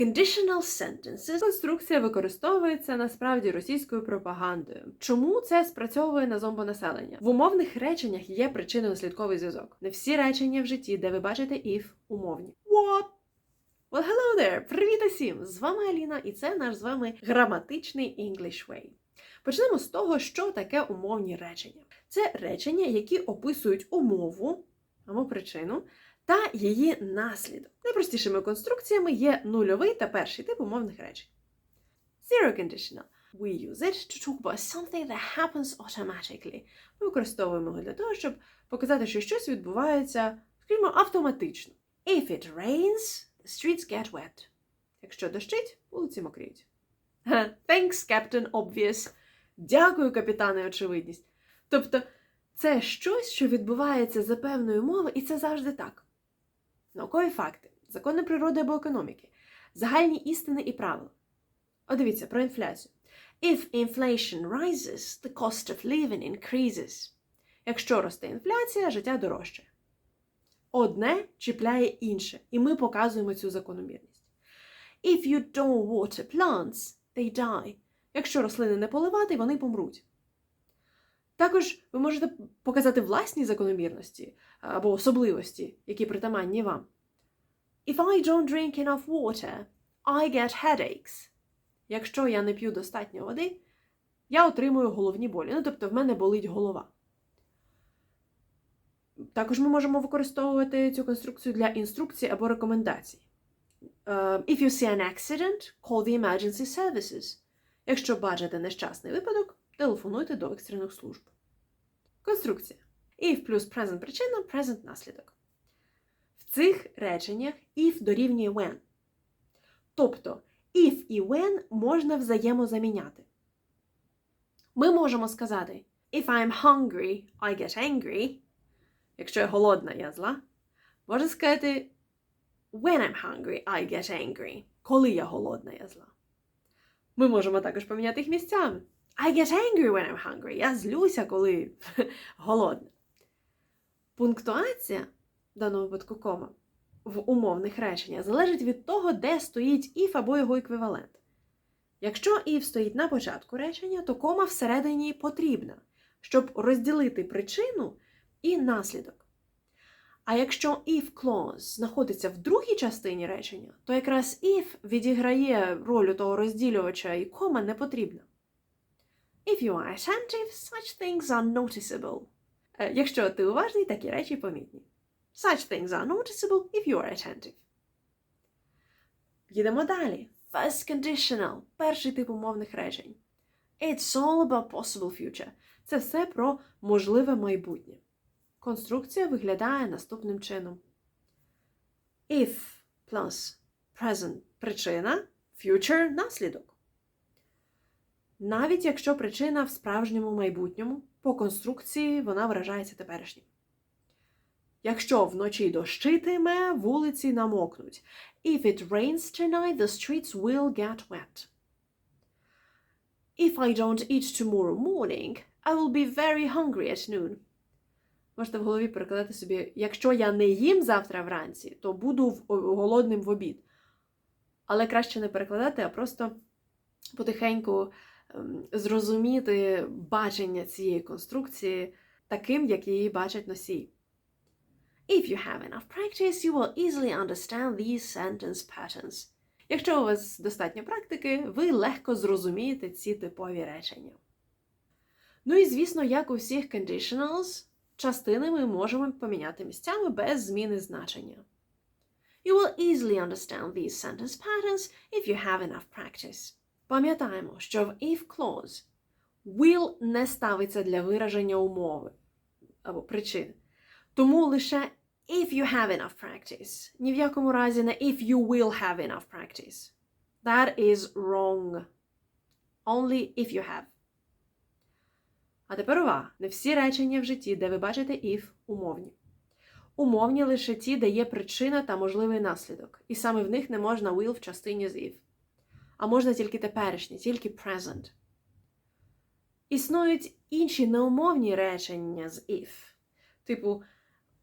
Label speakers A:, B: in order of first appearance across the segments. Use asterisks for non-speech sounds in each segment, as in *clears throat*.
A: Conditional sentences. Конструкція використовується насправді російською пропагандою. Чому це спрацьовує на зомбонаселення? В умовних реченнях є причинно-наслідковий зв'язок. Не всі речення в житті, де ви бачите if, умовні. What? Well, hello there! Привіт усім! З вами Аліна, і це наш з вами граматичний English Way. Почнемо з того, що таке умовні речення. Це речення, які описують умову або причину та її наслідок. Найпростішими конструкціями є нульовий та перший тип умовних речень. Zero conditional. We use it to talk about something that happens automatically. Ми використовуємо його для того, щоб показати, що щось відбувається, скажімо, автоматично. If it rains, the streets get wet. Якщо дощить, вулиці мокріють. *laughs* Thanks, Captain Obvious. Дякую, капітане очевидність. Тобто, це щось, що відбувається за певною умови, і це завжди так. Наукові факти, закони природи або економіки, загальні істини і правила. О, дивіться про інфляцію. If inflation rises, the cost of living increases. Якщо росте інфляція, життя дорожче. Одне чіпляє інше, і ми показуємо цю закономірність. If you don't water plants, they die. Якщо рослини не поливати, вони помруть. Також ви можете показати власні закономірності або особливості, які притаманні вам. If I don't drink enough water, I get headaches. Якщо я не п'ю достатньо води, я отримую головні болі. Ну, тобто в мене болить голова. Також ми можемо використовувати цю конструкцію для інструкцій або рекомендацій. Е, If you see an accident, call the emergency services. Якщо бачите нещасний випадок, телефонуйте до екстрених служб. Конструкція. If плюс present причина, present наслідок. Цих реченнях if дорівнює when. Тобто if і when можна взаємозаміняти. Ми можемо сказати If I'm hungry, I get angry. Якщо я голодна, я зла. Можна сказати When I'm hungry, I get angry. Коли я голодна, я зла. Ми можемо також поміняти їх місцями. I get angry when I'm hungry. Я злюся, коли *laughs* голодна. Пунктуація, в даному випадку кома, в умовних реченнях залежить від того, де стоїть if або його еквівалент. Якщо if стоїть на початку речення, то кома всередині потрібна, щоб розділити причину і наслідок. А якщо if clause знаходиться в другій частині речення, то якраз if відіграє роль того розділювача і кома не потрібна. If you are attentive, such things are noticeable. Е, Якщо ти уважний, такі речі помітні. Such things are noticeable if you are attentive. Їдемо далі. First conditional. Перший тип умовних речень. It's all about possible future. Це все про можливе майбутнє. Конструкція виглядає наступним чином. If plus present причина, future наслідок. Навіть якщо причина в справжньому майбутньому, по конструкції вона виражається теперішнім. Якщо вночі дощитиме, вулиці намокнуть. If it rains tonight, the streets will get wet. If I don't eat tomorrow morning, I will be very hungry at noon. Можете в голові перекладати собі, якщо я не їм завтра вранці, то буду голодним в обід. Але краще не перекладати, а просто потихеньку ем, зрозуміти бачення цієї конструкції таким, як її бачать носії. If you have enough practice, you will easily understand these sentence patterns. Якщо у вас достатньо практики, ви легко зрозумієте ці типові речення. Ну і звісно, як у всіх conditionals, частини ми можемо поміняти місцями без зміни значення. You will easily understand these sentence patterns if you have enough practice. Пам'ятаємо, що в if clause will не ставиться для вираження умови або причини. Тому лише if you have enough practice. Ні в якому разі не if you will have enough practice. That is wrong. Only if you have. А тепер увага! Не всі речення в житті, де ви бачите if, умовні. Умовні лише ті, де є причина та можливий наслідок. І саме в них не можна will в частині з if. А можна тільки теперішні, тільки present. Існують інші неумовні речення з if. Типу,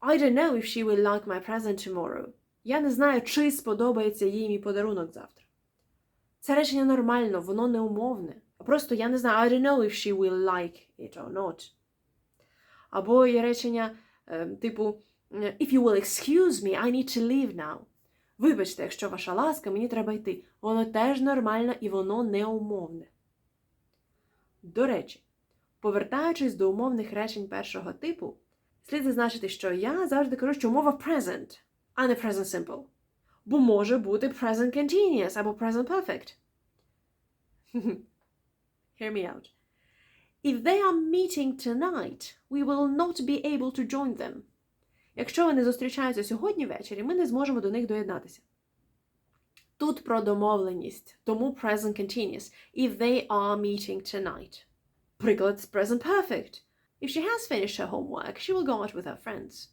A: I don't know if she will like my present tomorrow. Я не знаю, чи сподобається їй мій подарунок завтра. Це речення нормально, воно не умовне. Просто я не знаю, I don't know if she will like it or not. Або є речення е, типу If you will excuse me, I need to leave now. Вибачте, якщо ваша ласка, мені треба йти. Воно теж нормально і воно не умовне. До речі, повертаючись до умовних речень першого типу, слід зазначити, що я завжди кажу, що мова present, а не present simple. Бо може бути present continuous або present perfect. Hear me out. If they are meeting tonight, we will not be able to join them. Якщо вони зустрічаються сьогодні ввечері, ми не зможемо до них доєднатися. Тут про домовленість, тому present continuous. If they are meeting tonight. Приклад з present perfect. If she has finished her homework, she will go out with her friends.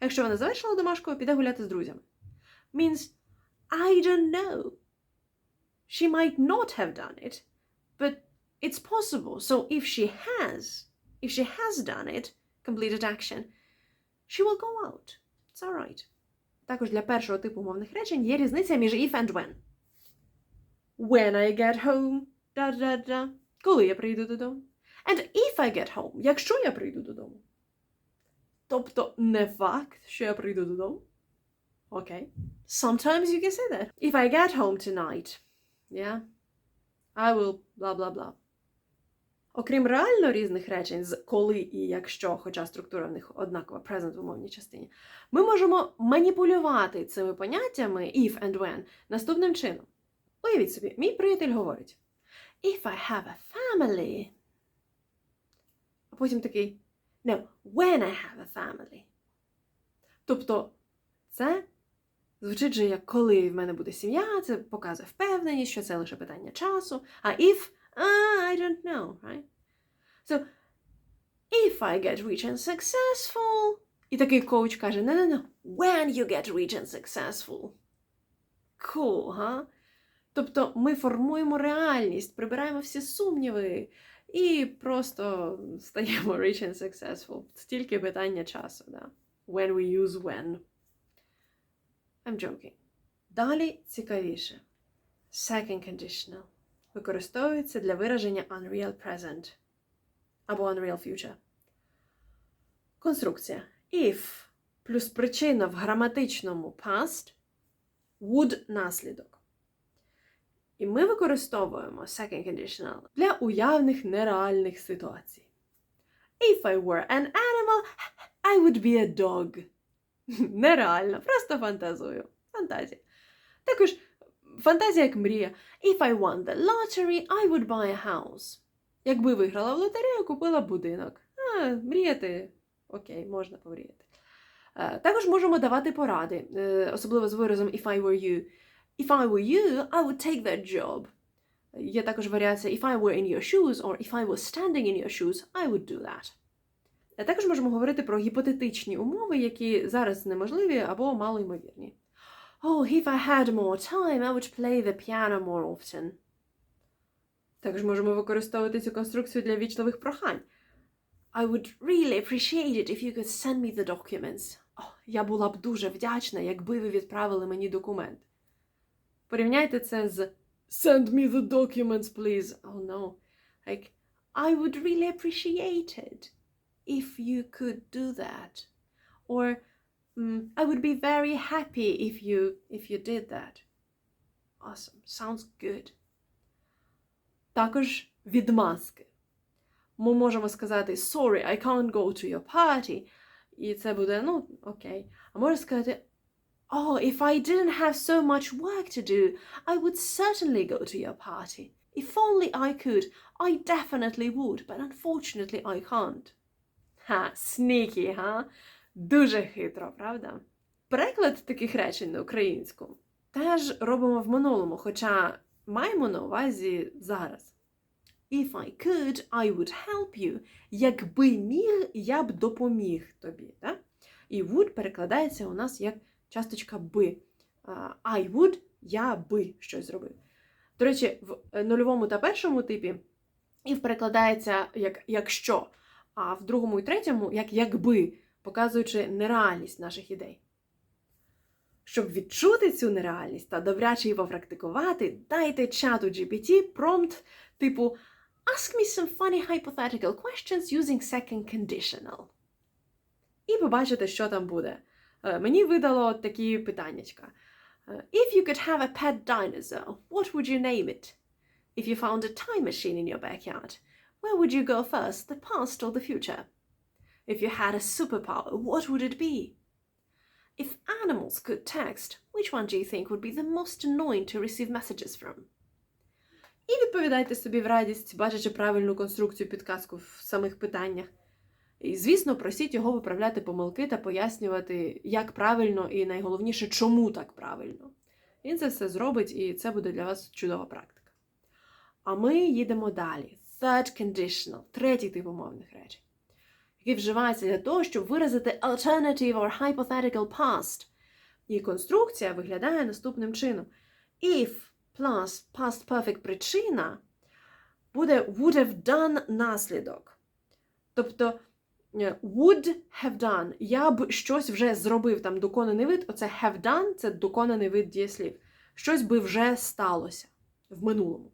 A: Якщо вона завершила домашку, піде гуляти з друзями. Means I don't know. She might not have done it, but it's possible. So if she has, if she has done it, completed action, she will go out. It's alright. Також для першого типу мовних речень є різниця між if and when. When I get home, да-да-да. Коли я прийду додому. And if I get home, якщо я прийду додому. Тобто не факт, що я прийду додому. Окей. Sometimes you can say that. If I get home tonight, yeah, I will blah blah blah. Окрім реально різних речень з коли і якщо, хоча структура в них однакова present в умовній частині, ми можемо маніпулювати цими поняттями if and when наступним чином. Уявіть собі, мій приятель говорить: If I have a family. А потім такий No, when I have a family. Тобто, це звучить же як коли в мене буде сім'я, це показує впевненість, що це лише питання часу. А if Uh, I don't know, right? So, if I get rich and successful. І такий коуч каже: no, no, no, when you get rich and successful. Cool, га? Тобто ми формуємо реальність, прибираємо всі сумніви і просто *laughs* стаємо rich and successful. Це тільки питання часу, да? When we use when. I'm joking. Далі цікавіше. Second conditional використовується для вираження unreal present або unreal future. Конструкція. If плюс причина в граматичному past would наслідок. І ми використовуємо second conditional для уявних нереальних ситуацій. If I were an animal, I would be a dog. *laughs* Нереально, просто фантазую. Фантазія. Також Фантазія як мрія. If I won the lottery, I would buy a house. Якби виграла в лотерею, купила будинок. А, мріяти. Окей, можна помріяти. Е, Також можемо давати поради, е, особливо з виразом if I were you. If I were you, I would take that job. Є також варіація if I were in your shoes or if I was standing in your shoes, I would do that. Е, Також можемо говорити про гіпотетичні умови, які зараз неможливі або малоймовірні. Oh, if I had more time, I would play the piano more often. Також можемо використовувати цю конструкцію для вічливих прохань. I would really appreciate it if you could send me the documents. Oh, я була б дуже вдячна, якби ви відправили мені документ. Порівняйте це з Send me the documents, please. Oh no. Like, I would really appreciate it if you could do that. Or Mm, I would be very happy if you if you did that. Awesome. Sounds good. Також відмазки. Ми можемо сказати Sorry, I can't go to your party. І це буде, ну, окей. А можна сказати Oh, if I didn't have so much work to do, I would certainly go to your party. If only I could, I definitely would, but unfortunately I can't. Ха, sneaky, га? Дуже хитро, правда? Переклад таких речень на українську теж робимо в минулому, хоча маємо на увазі зараз. If I could, I would help you. Якби міг, я б допоміг тобі. Так? І would перекладається у нас як часточка би. I would, я би щось зробив. До речі, в нульовому та першому типі if перекладається як якщо, а в другому і третьому як якби показуючи нереальність наших ідей. Щоб відчути цю нереальність та добряче її попрактикувати, дайте чату GPT промпт типу Ask me some funny hypothetical questions using second conditional. І побачите, що там буде. Е, Мені видало от такі питаннячка. Е, If you could have a pet dinosaur, what would you name it? If you found a time machine in your backyard, where would you go first, the past or the future? If you had a superpower, what would it be? If animals could text, which one do you think would be the most annoying to receive messages from? І відповідайте собі в радість, бачачи правильну конструкцію підказку в самих питаннях. І, звісно, просіть його виправляти помилки та пояснювати, як правильно і найголовніше, чому так правильно. Він це все зробить, і це буде для вас чудова практика. А ми їдемо далі. Third conditional, третій тип умовних речень, який вживається для того, щоб виразити alternative or hypothetical past. І конструкція виглядає наступним чином. If plus past perfect причина буде would have done наслідок. Тобто would have done. Я б щось вже зробив, там доконаний вид, оце have done це доконаний вид дієслів. Щось би вже сталося в минулому.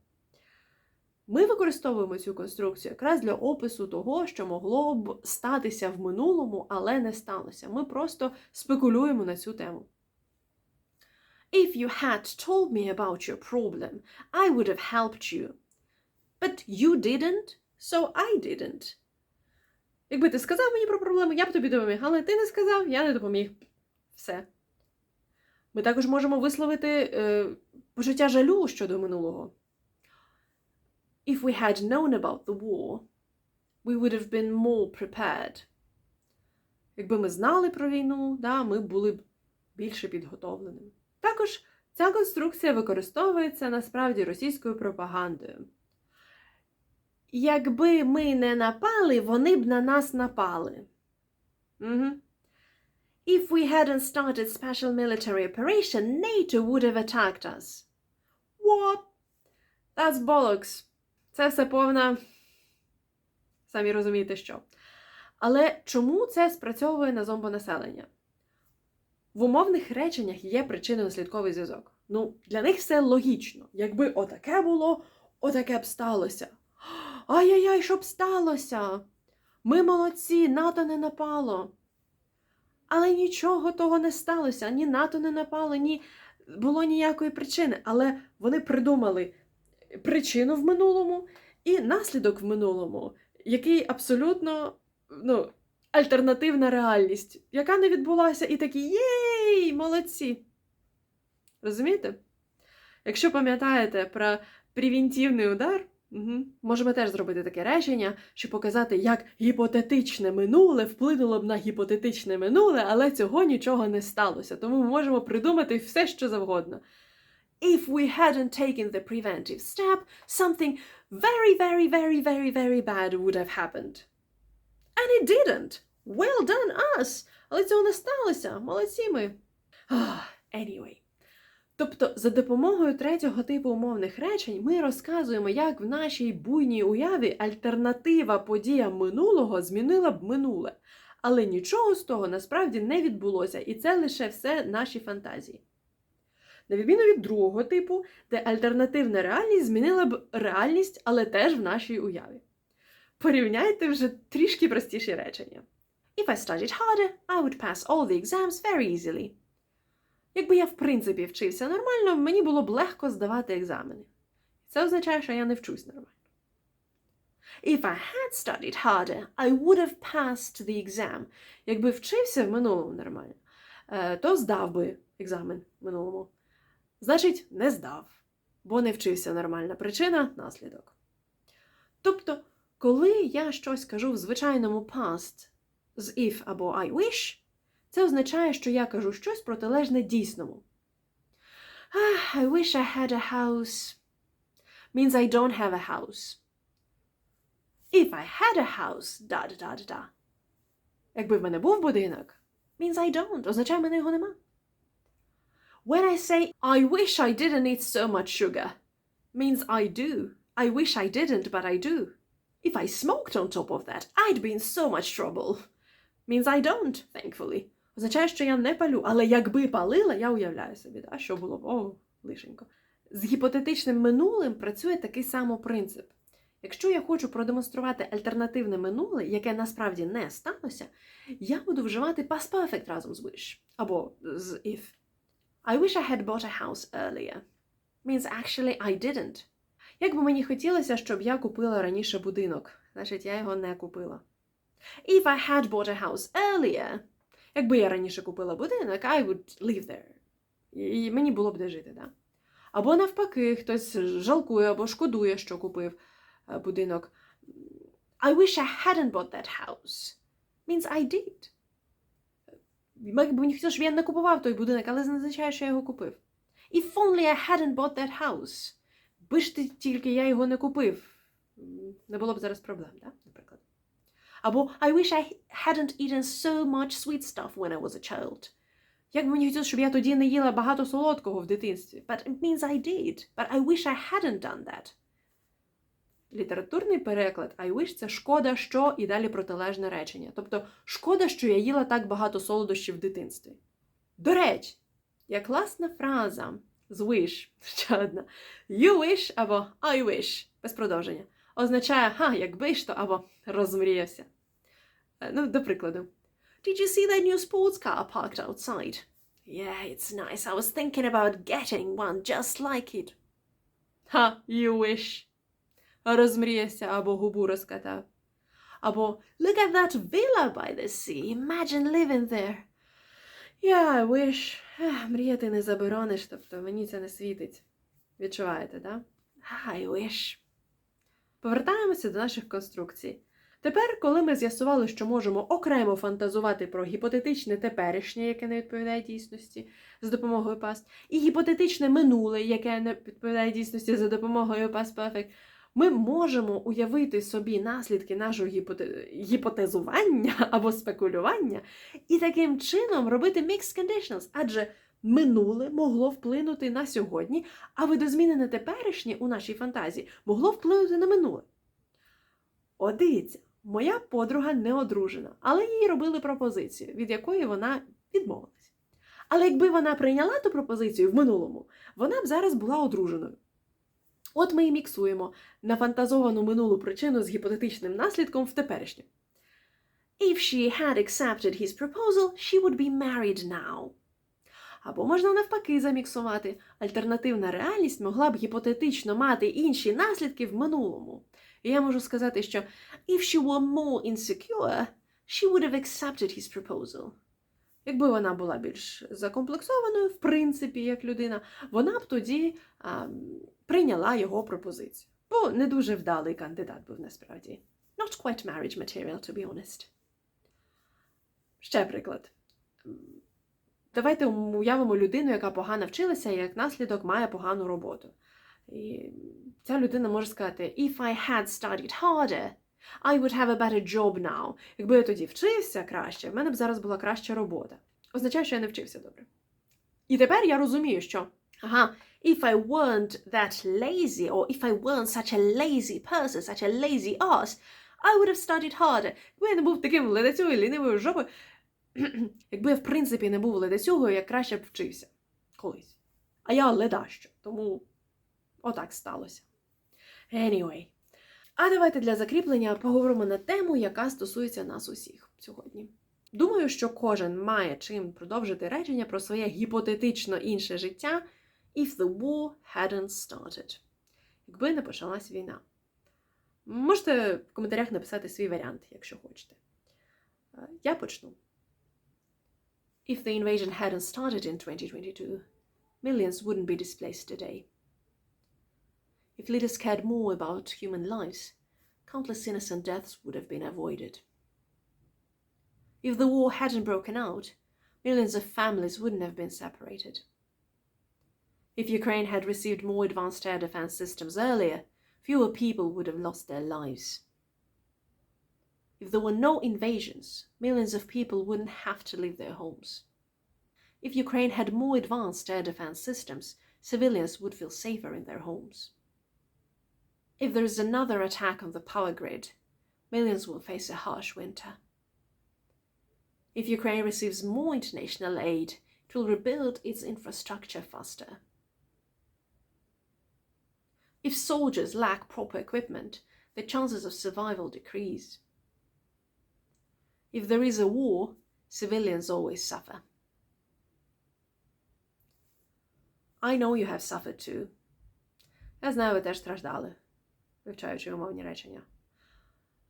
A: Ми використовуємо цю конструкцію якраз для опису того, що могло б статися в минулому, але не сталося. Ми просто спекулюємо на цю тему. If you had told me about your problem, I would have helped you. But you didn't, so I didn't. Якби ти сказав мені про проблему, я б тобі допоміг, але ти не сказав, я не допоміг. Все. Ми також можемо висловити е, почуття жалю щодо минулого. If we had known about the war, we would have been more prepared. Якби ми знали про війну, да, ми були б більше підготовленими. Також ця конструкція використовується насправді російською пропагандою. Якби ми не напали, вони б на нас напали. Угу. If we hadn't started special military operation, NATO would have attacked us. What? That's bollocks. Це все повна. Самі розумієте, що. Але чому це спрацьовує на зомбонаселення? В умовних реченнях є причинно-наслідковий зв'язок. Ну, для них все логічно. Якби отаке було, отаке б сталося. Ай-яй-яй, що б сталося? Ми молодці, НАТО не напало. Але нічого того не сталося. Ні НАТО не напало, ні було ніякої причини. Але вони придумали причину в минулому і наслідок в минулому, який абсолютно ну, альтернативна реальність, яка не відбулася, і такі єй, молодці. Розумієте? Якщо пам'ятаєте про превентивний удар, угу, можемо теж зробити таке речення, щоб показати, як гіпотетичне минуле вплинуло б на гіпотетичне минуле, але цього нічого не сталося. Тому ми можемо придумати все, що завгодно. If we hadn't taken the preventive step, something very, very, very, very, very bad would have happened. And it didn't. Well done us! Але цього не сталося. Молодці ми. Anyway. Тобто, за допомогою третього типу умовних речень ми розказуємо, як в нашій буйній уяві альтернатива подіям минулого змінила б минуле. Але нічого з того насправді не відбулося, і це лише все наші фантазії. На відміну від другого типу, де альтернативна реальність змінила б реальність, але теж в нашій уяві. Порівняйте вже трішки простіші речення. If I studied harder, I would pass all the exams very easily. Якби я в принципі вчився нормально, мені було б легко здавати екзамени. Це означає, що я не вчусь нормально. If I had studied harder, I would have passed the exam. Якби вчився в минулому нормально, е, то здав би екзамен в минулому. Значить, не здав, бо не вчився нормально. Причина наслідок. Тобто, коли я щось кажу в звичайному past з if або I wish, це означає, що я кажу щось протилежне дійсному. Ah, I wish I had a house means I don't have a house. If I had a house, da da da da da. Якби в мене був будинок, means I don't. Означає, в мене його нема. When I say I wish I didn't eat so much sugar, means I do. I wish I didn't, but I do. If I smoked on top of that, I'd be in so much trouble. Means I don't, thankfully. Означає, що я не палю, але якби палила, я уявляю собі, да, що було б о, лишенько. З гіпотетичним минулим працює такий самий принцип. Якщо я хочу продемонструвати альтернативне минуле, яке насправді не сталося, я буду вживати past perfect разом з wish або з if. I wish I had bought a house earlier. Means actually I didn't. Як би мені хотілося, щоб я купила раніше будинок, значить я його не купила. If I had bought a house earlier, якби я раніше купила будинок, I would live there. І мені було б де жити, да? Або навпаки, хтось жалкує або шкодує, що купив е, будинок. I wish I hadn't bought that house. Means I did. Якби мені хотілося, щоб я не купував той будинок, але це не означає, що я його купив. If only I hadn't bought that house. Би ж ти тільки я його не купив. Не було б зараз проблем, да? наприклад. Або I wish I hadn't eaten so much sweet stuff when I was a child. Як мені хотілося, щоб я тоді не їла багато солодкого в дитинстві. But it means I did. But I wish I hadn't done that. Літературний переклад I wish це шкода, що і далі протилежне речення. Тобто, шкода, що я їла так багато солодощів в дитинстві. До речі, є класна фраза з wish, ще одна. You wish або I wish без продовження. Означає, ха, якби ж то, або розмріявся. Е, Ну, до прикладу. Did you see that new sports car parked outside? Yeah, it's nice. I was thinking about getting one just like it. Ха, you wish. Розмріявся або губу розкатав. Або Look at that villa by the sea. Imagine living there. Yeah, I wish. Мріяти не заборониш, тобто мені це не світить. Відчуваєте, да? I wish. Повертаємося до наших конструкцій. Тепер, коли ми з'ясували, що можемо окремо фантазувати про гіпотетичне теперішнє, яке не відповідає дійсності, з допомогою past, і гіпотетичне минуле, яке не відповідає дійсності за допомогою past perfect, ми можемо уявити собі наслідки нашого гіпоте... гіпотезування або спекулювання і таким чином робити mixed conditions, адже минуле могло вплинути на сьогодні, а видозмінене теперішнє у нашій фантазії могло вплинути на минуле. О, дивіться, моя подруга не одружена, але їй робили пропозицію, від якої вона відмовилась. Але якби вона прийняла ту пропозицію в минулому, вона б зараз була одруженою. От ми і міксуємо нафантазовану минулу причину з гіпотетичним наслідком в теперішнє. If she had accepted his proposal, she would be married now. Або можна навпаки заміксувати. Альтернативна реальність могла б гіпотетично мати інші наслідки в минулому. І я можу сказати, що if she were more insecure, she would have accepted his proposal. Якби вона була більш закомплексованою, в принципі, як людина, вона б тоді а, прийняла його пропозицію. Бо не дуже вдалий кандидат був насправді. Not quite marriage material, to be honest. Ще приклад. Давайте уявимо людину, яка погано вчилася і як наслідок має погану роботу. І ця людина може сказати: If I had studied harder, I would have a better job now. Якби я тоді вчився краще, в мене б зараз була краща робота. Означає, що я не вчився добре. І тепер я розумію, що ага, if I weren't that lazy, or if I weren't such a lazy person, such a lazy ass, I would have studied harder. Якби я не був таким ледацюгою, лінивою жопою, *clears throat* якби я, в принципі, не був ледацюгою, я краще б вчився колись. А я ледащо, тому отак сталося. Anyway. А давайте для закріплення поговоримо на тему, яка стосується нас усіх сьогодні. Думаю, що кожен має чим продовжити речення про своє гіпотетично інше життя if the war hadn't started. Якби не почалась війна. Можете в коментарях написати свій варіант, якщо хочете. Я почну. If the invasion hadn't started in 2022, millions wouldn't be displaced today. If leaders cared more about human lives, countless innocent deaths would have been avoided. If the war hadn't broken out, millions of families wouldn't have been separated. If Ukraine had received more advanced air defense systems earlier, fewer people would have lost their lives. If there were no invasions, millions of people wouldn't have to leave their homes. If Ukraine had more advanced air defense systems, civilians would feel safer in their homes. If there is another attack on the power grid, millions will face a harsh winter. If Ukraine receives more international aid, it will rebuild its infrastructure faster. If soldiers lack proper equipment, their chances of survival decrease. If there is a war, civilians always suffer. I know you have suffered too. Я знаю, ви теж страждали, вивчаючи умовні речення.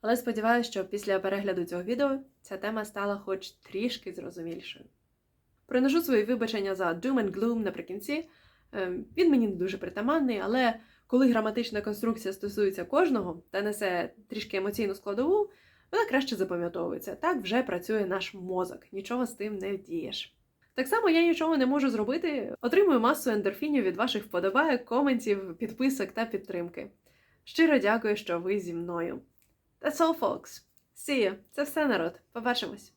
A: Але сподіваюся, що після перегляду цього відео ця тема стала хоч трішки зрозумілішою. Приношу свої вибачення за doom and gloom наприкінці. Ем, Він мені не дуже притаманний, але коли граматична конструкція стосується кожного та несе трішки емоційну складову, вона краще запам'ятовується. Так вже працює наш мозок, нічого з тим не вдієш. Так само я нічого не можу зробити. Отримую масу ендорфінів від ваших вподобайок, коментів, підписок та підтримки. Щиро дякую, що ви зі мною. That's all, folks. See you. Це все народ. Побачимось.